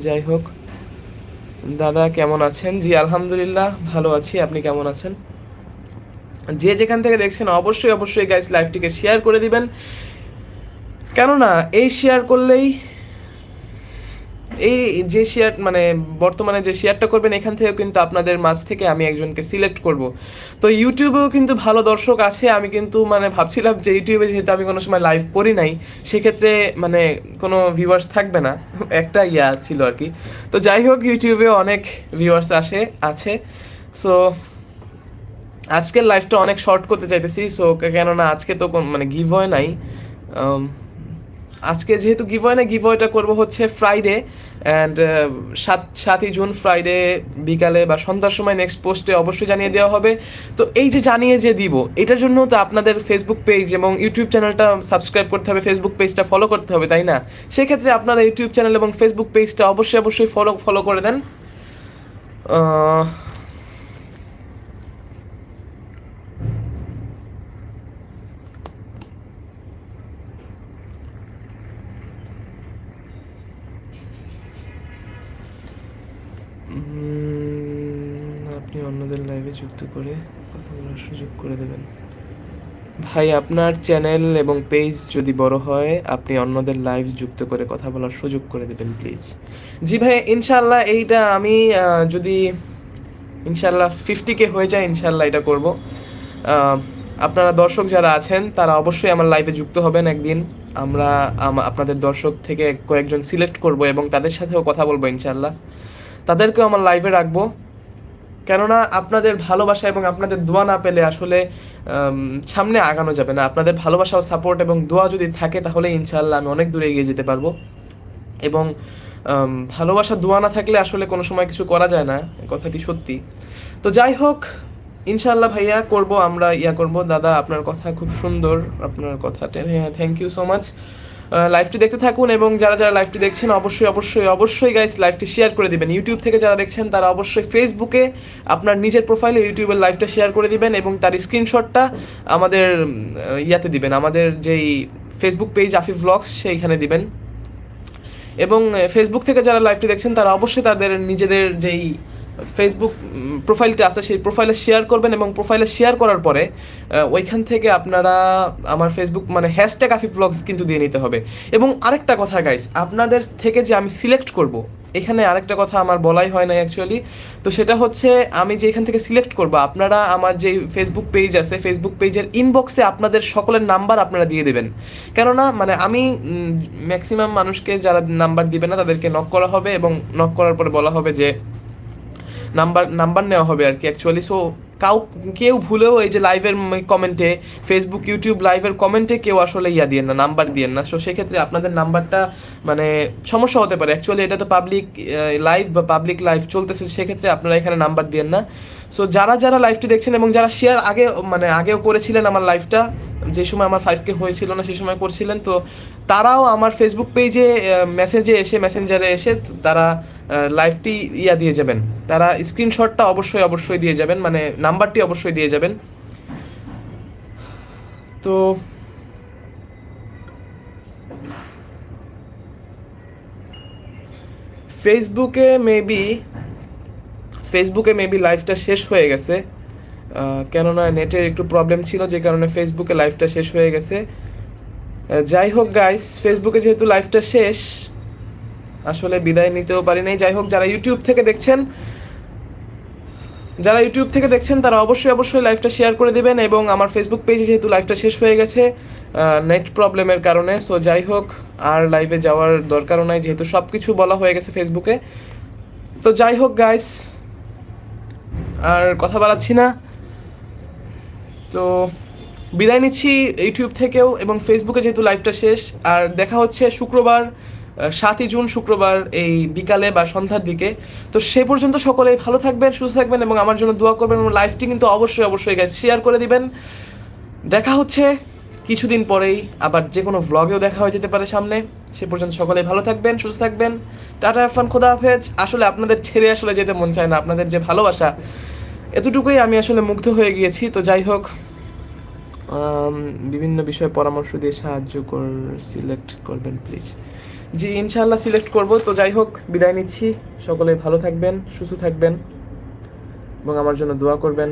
যাই হোক, দাদা কেমন আছেন? জি, আলহামদুলিল্লাহ, ভালো আছি। আপনি কেমন আছেন? যে যেখান থেকে দেখছেন, অবশ্যই অবশ্যই গাইস লাইভটিকে শেয়ার করে দিবেন। কেননা, এই শেয়ার করলেই এই যে শেয়ার মানে বর্তমানে যে শেয়ারটা করবেন এখান থেকে কিন্তু আপনাদের মাঝ থেকে আমি একজনকে সিলেক্ট করব। তো ইউটিউবেও কিন্তু ভালো দর্শক আছে আমি কিন্তু মানে ভাবছিলাম যে ইউটিউবে যেহেতু আমি কোনো সময় লাইভ করি নাই সেক্ষেত্রে মানে কোনো ভিউয়ার্স থাকবে না। একটা ইয়া ছিল আর কি। তো যাই হোক ইউটিউবে অনেক ভিউয়ার্স আসে আছে। সো আজকের লাইফটা অনেক শর্ট করতে চাইতেছি সো কেননা আজকে তো মানে গিভ হয় নাই। উম, আজকে যেহেতু গিভ না গিভ ওয়েটা করব হচ্ছে ফ্রাইডে অ্যান্ড সাত, সাতই জুন ফ্রাইডে বিকালে বা সন্ধ্যার সময় নেক্সট পোস্টে অবশ্যই জানিয়ে দেওয়া হবে। তো এই যে জানিয়ে যে দিব, এটার জন্য তো আপনাদের ফেসবুক পেজ এবং ইউটিউব চ্যানেলটা সাবস্ক্রাইব করতে হবে ফেসবুক পেজটা ফলো করতে হবে, তাই না? সেক্ষেত্রে আপনারা ইউটিউব চ্যানেল এবং ফেসবুক পেজটা অবশ্যই অবশ্যই ফলো ফলো করে দেন। আপনি অন্যদের লাইভে যুক্ত করে কথা বলার সুযোগ করে দেবেন। ভাই, আপনার চ্যানেল এবং পেজ যদি বড় হয়, আপনি অন্যদের লাইভ যুক্ত করে কথা বলার সুযোগ করে দেবেন প্লিজ জি ভাই ইনশাল্লাহ এইটা আমি যদি ইনশাল্লাহ ফিফটি কে হয়ে যায় ইনশাল্লাহ এটা করব। আপনারা দর্শক যারা আছেন, তারা অবশ্যই আমার লাইভে যুক্ত হবেন একদিন। আমরা আপনাদের দর্শক থেকে কয়েকজন সিলেক্ট করব এবং তাদের সাথেও কথা বলব ইনশাল্লাহ তাদেরকেও আমার লাইভে রাখব। কেননা আপনাদের ভালোবাসা এবং আপনাদের দোয়া না পেলে আসলে সামনে আগানো যাবে না। আপনাদের ভালোবাসা ও সাপোর্ট এবং দোয়া যদি থাকে তাহলে ইনশাল্লাহ আমি অনেক দূরে এগিয়ে যেতে পারব। এবং ভালোবাসা, দোয়া না থাকলে আসলে কোনো সময় কিছু করা যায় না কথাটি সত্যি। তো যাই হোক ইনশাল্লাহ ভাইয়া করব, আমরা ইয়া করব। দাদা, আপনার কথা খুব সুন্দর, আপনার কথাটা হ্যাঁ থ্যাংক ইউ সো মাচ লাইভটি দেখতে থাকুন এবং যারা যারা লাইভটি দেখছেন, অবশ্যই অবশ্যই অবশ্যই গাইস লাইভটি শেয়ার করে দিবেন। ইউটিউব থেকে যারা দেখছেন, তারা অবশ্যই ফেসবুকে আপনার নিজের প্রোফাইলে ইউটিউবের লাইভটা শেয়ার করে দিবেন এবং তার স্ক্রিনশটটা আমাদের ইয়াতে দিবেন। আমাদের যেই ফেসবুক পেজ আফিফ ব্লগস সেইখানে দিবেন। এবং ফেসবুক থেকে যারা লাইভটি দেখছেন, তারা অবশ্যই তাদের নিজেদের যেই ফেসবুক প্রোফাইলটা আছে, সেই প্রোফাইলে শেয়ার করবেন এবং প্রোফাইলে শেয়ার করার পরে ওইখান থেকে আপনারা আমার ফেসবুক মানে হ্যাশট্যাগ আফিফ ব্লগস কিন্তু দিয়ে নিতে হবে। এবং আরেকটা কথা গাইস আপনাদের থেকে যে আমি সিলেক্ট করব, এখানে আরেকটা কথা আমার বলাই হয় না অ্যাকচুয়ালি তো সেটা হচ্ছে আমি যে এখান থেকে সিলেক্ট করব, আপনারা আমার যে ফেসবুক পেজ আছে ফেসবুক পেজের ইনবক্সে আপনাদের সকলের নাম্বার আপনারা দিয়ে দেবেন। কেননা মানে আমি ম্যাক্সিমাম মানুষকে যারা নাম্বার দিবে না, তাদেরকে নক করা হবে এবং নক করার পরে বলা হবে যে নাম্বার নাম্বার নেওয়া হবে আর কি অ্যাকচুয়ালি সো কাউ, কেউ ভুলেও এই যে লাইভের কমেন্টে ফেসবুক ইউটিউব লাইভের কমেন্টে কেউ আসলে ইয়া দিয়েন না, নাম্বার দিয়েন না। সো সেক্ষেত্রে আপনাদের নাম্বারটা মানে সমস্যা হতে পারে। অ্যাকচুয়ালি এটা তো পাবলিক লাইভ বা পাবলিক লাইভ চলতেছে, সেক্ষেত্রে আপনারা এখানে নাম্বার দিয়েন না। সো যারা যারা লাইভটি দেখছেন এবং যারা শেয়ার আগে মানে আগেও করেছিলেন আমার লাইভটা যে সময় আমার ফাইভ কে হয়েছিল না সেই সময় করছিলেন, তো তারাও আমার ফেসবুক পেজে মেসেজে এসে মেসেঞ্জারে এসে তারা লাইভটি ইয়া দিয়ে যাবেন। তারা স্ক্রিনশটটা অবশ্যই অবশ্যই দিয়ে যাবেন মানে নাম্বারটি অবশ্যই দিয়ে যাবেন। তো ফেসবুকে মেবি ফেসবুকে মেবি লাইভটা শেষ হয়ে গেছে। কেননা নেটের একটু প্রবলেম ছিল, যে কারণে ফেসবুকে লাইভটা শেষ হয়ে গেছে। যাই হোক গাইস ফেসবুকে যেহেতু লাইভটা শেষ, আসলে বিদায় নিতেও পারি নাই। যাই হোক, যারা ইউটিউব থেকে দেখছেন, যারা ইউটিউব থেকে দেখছেন, তারা অবশ্যই অবশ্যই লাইভটা শেয়ার করে দিবেন এবং আমার ফেসবুক পেজে যেহেতু লাইভটা শেষ হয়ে গেছে নেট প্রবলেমের কারণে সো যাই হোক, আর লাইভে যাওয়ার দরকারও নাই, যেহেতু সব কিছু বলা হয়ে গেছে ফেসবুকে তো যাই হোক গাইস আর কথা বাড়াচ্ছি না। তো বিদায় নিচ্ছি ইউটিউব থেকেও এবং ফেসবুকে যেহেতু লাইভটা শেষ, আর দেখা হচ্ছে শুক্রবার সাতই জুন শুক্রবার এই বিকালে বা সন্ধ্যার দিকে। তো সে পর্যন্ত সকলে ভালো থাকবেন, সুস্থ থাকবেন এবং আমার জন্য দোয়া করবেন এবং লাইভটি কিন্তু অবশ্যই অবশ্যই গাইজ শেয়ার করে দিবেন। দেখা হচ্ছে কিছুদিন পরেই, আবার যে কোনো ভ্লগেও দেখা হয়ে যেতে পারে সামনে। সে পর্যন্ত সকলে ভালো থাকবেন, সুস্থ থাকবেন। টাটা ফান খোদা হাফেজ। আসলে আপনাদের ছেড়ে আসলে যেতে মন চায় না, আপনাদের যে ভালোবাসা, এতটুকুই আমি আসলে মুগ্ধ হয়ে গিয়েছি। তো যাই হোক বিভিন্ন বিষয়ে পরামর্শ দিয়ে সাহায্য কর সিলেক্ট করবেন প্লিজ জি ইনশাল্লাহ সিলেক্ট করব। তো যাই হোক, বিদায় নিচ্ছি। সকলে ভালো থাকবেন, সুস্থ থাকবেন এবং আমার জন্য দোয়া করবেন।